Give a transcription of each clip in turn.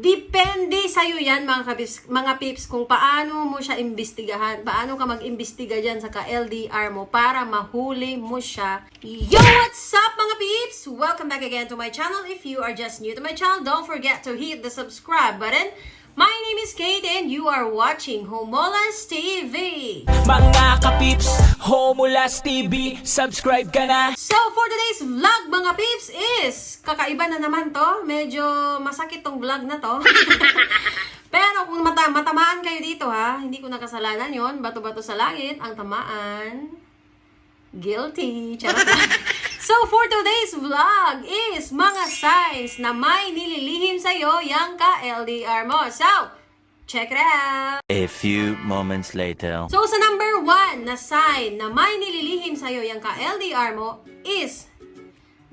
Depende sa'yo yan, mga, kapips, mga pips, kung paano mo siya imbestigahan. Paano ka mag-imbestiga dyan sa ka-LDR mo para mahuli mo siya. Yo, what's up, mga pips? Welcome back again to my channel. If you are just new to my channel, don't forget to hit the subscribe button. My name is Kate and you are watching Homolas TV. Mga kapips, Homulas TV, subscribe ka na So, for today's vlog, mga peeps, is kakaiba na naman to. Medyo masakit tong vlog na to. Pero kung mata matamaan kayo dito ha, hindi ko nakasalanan yon Bato-bato sa langit, ang tamaan. Guilty. Charot. So, for today's vlog is mga signs na may nililihim sa'yo yung ka-LDR mo. So, check it out! A few moments later. So, sa number one na sign na may nililihim sa'yo yung ka-LDR mo is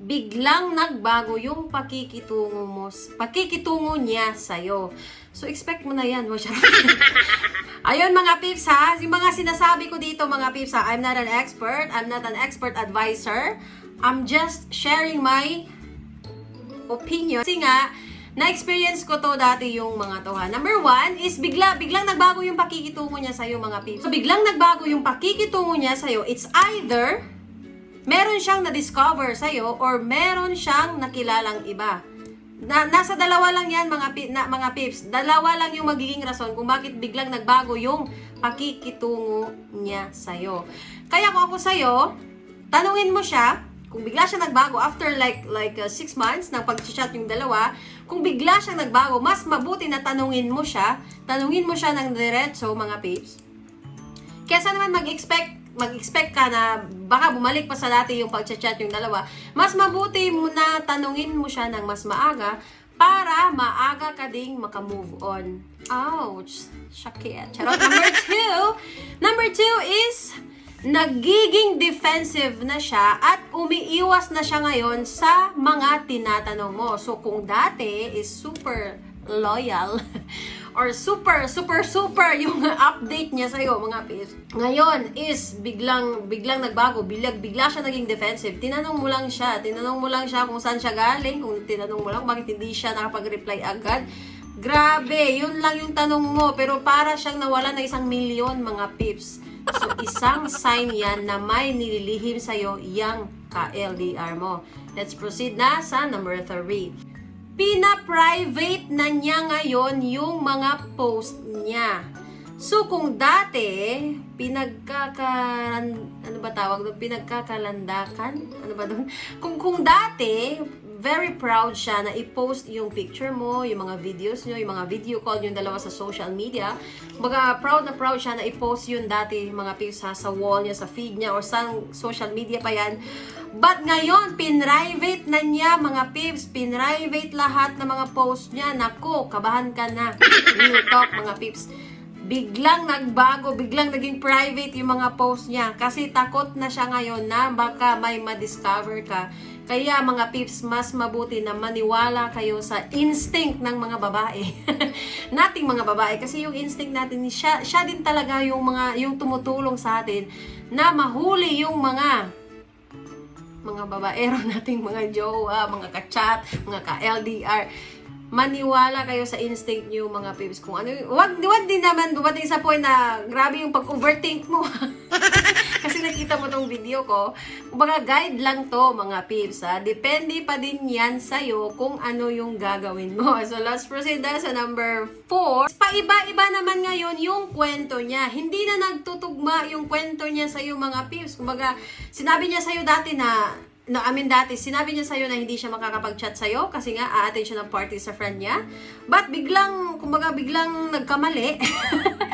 biglang nagbago yung pakikitungo mo, pakikitungo niya sa'yo. So, expect mo na yan. Ayun mga pips ha, yung mga sinasabi ko dito mga pips ha, I'm not an expert, I'm not an expert advisor. I'm just sharing my opinion. Kasi nga, na-experience ko to dati yung mga to ha. Number one is bigla, biglang nagbago yung pakikitungo niya sa'yo mga pips. So biglang nagbago yung pakikitungo niya sa'yo, it's either meron siyang na-discover sa'yo or meron siyang nakilalang iba. Na, nasa dalawa lang yan mga, pi, na, mga pips. Dalawa lang yung magiging rason kung bakit biglang nagbago yung pakikitungo niya sa'yo. Kaya kung ako sa'yo, tanungin mo siya, kung bigla siya nagbago after like like uh, six months ng pag-chat yung dalawa, kung bigla siyang nagbago, mas mabuti na tanungin mo siya, tanungin mo siya ng diretso mga pips. Kesa naman mag-expect mag-expect ka na baka bumalik pa sa dati yung pag-chat yung dalawa, mas mabuti mo na tanungin mo siya ng mas maaga para maaga ka ding makamove on. Ouch! Shakit. Charot. Number two, number two is nagiging defensive na siya at umiiwas na siya ngayon sa mga tinatanong mo. So, kung dati is super loyal or super, super, super yung update niya sa'yo, mga pis. Ngayon is biglang, biglang nagbago, biglang, bigla siya naging defensive. Tinanong mo lang siya, tinanong mo lang siya kung saan siya galing, kung tinanong mo lang bakit hindi siya nakapag-reply agad. Grabe, yun lang yung tanong mo, pero para siyang nawala ng isang milyon mga pips. So, isang sign yan na may nililihim sa'yo yung ka-LDR mo. Let's proceed na sa number 3 pina-private na niya ngayon yung mga post niya. So, kung dati, pinagkakaran... Ano ba tawag doon? Pinagkakalandakan? Ano ba doon? Kung, kung dati, very proud siya na i-post yung picture mo, yung mga videos nyo, yung mga video call yung dalawa sa social media. Baga, proud na proud siya na i-post yun dati, mga pics ha, sa wall niya, sa feed niya, or sa social media pa yan. But ngayon, pinrivate na niya mga pips, pinrivate lahat ng mga post niya. Nako, kabahan ka na. Real talk mga pips. Biglang nagbago, biglang naging private yung mga post niya. Kasi takot na siya ngayon na baka may ma-discover ka. Kaya mga pips, mas mabuti na maniwala kayo sa instinct ng mga babae. Nating mga babae. Kasi yung instinct natin, siya, siya din talaga yung mga yung tumutulong sa atin na mahuli yung mga mga babaero nating mga jowa, mga ka-chat, mga ka-LDR. Maniwala kayo sa instinct niyo mga pips kung ano wag wag din naman dumating sa point na grabe yung pag-overthink mo. Kasi nakita mo tong video ko. Kumbaga guide lang to mga pips ha. Depende pa din yan sa'yo kung ano yung gagawin mo. So let's proceed sa number 4. Paiba-iba naman ngayon yung kwento niya. Hindi na nagtutugma yung kwento niya sa'yo mga pips. Kumbaga sinabi niya sa'yo dati na No, I mean dati, sinabi niya sa'yo na hindi siya makakapag-chat sa'yo kasi nga a-attend siya ng party sa friend niya. But biglang, kumbaga biglang nagkamali.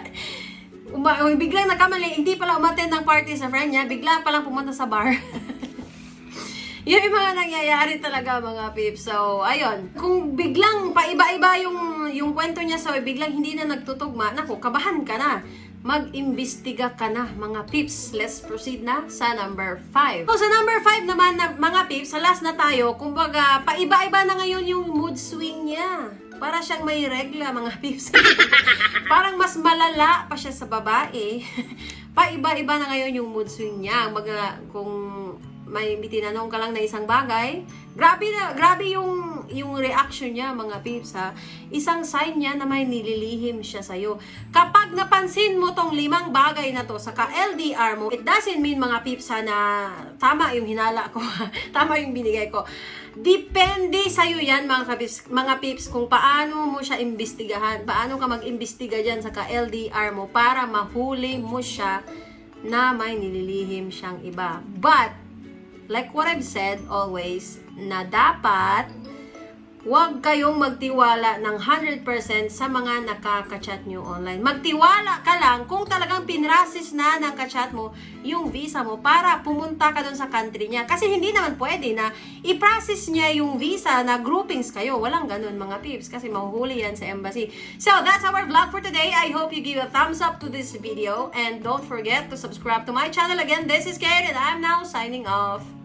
Uma, biglang nagkamali, hindi pala umattend ng party sa friend niya, bigla palang pumunta sa bar. Yun yung mga nangyayari talaga mga pips. So, ayun. Kung biglang paiba-iba yung, yung kwento niya so biglang hindi na nagtutugma, naku, kabahan ka na. Mag-imbestiga ka na mga pips. Let's proceed na sa number 5. So, sa number 5 naman na mga pips, sa last na tayo, kumbaga, paiba-iba na ngayon yung mood swing niya. Para siyang may regla, mga pips. Parang mas malala pa siya sa babae. Paiba-iba na ngayon yung mood swing niya. Mga, kung may tinanong ka lang na isang bagay, grabe na, grabe yung yung reaction niya, mga peeps, ha, isang sign niya na may nililihim siya sa'yo. Kapag napansin mo tong limang bagay na to sa ka-LDR mo, it doesn't mean, mga peeps, ha, na tama yung hinala ko, tama yung binigay ko. Depende sa'yo yan, mga, kapips, mga peeps, kung paano mo siya imbestigahan, paano ka mag-imbestiga dyan sa ka-LDR mo para mahuli mo siya na may nililihim siyang iba. But, like what I've said always, na dapat huwag kayong magtiwala ng 100% sa mga nakaka-chat nyo online. Magtiwala ka lang kung talagang pinrasis na ng ka-chat mo yung visa mo para pumunta ka dun sa country niya. Kasi hindi naman pwede na i-process niya yung visa na groupings kayo. Walang ganun mga peeps kasi mahuhuli yan sa embassy. So, that's our vlog for today. I hope you give a thumbs up to this video and don't forget to subscribe to my channel again. This is Kate and I'm now signing off.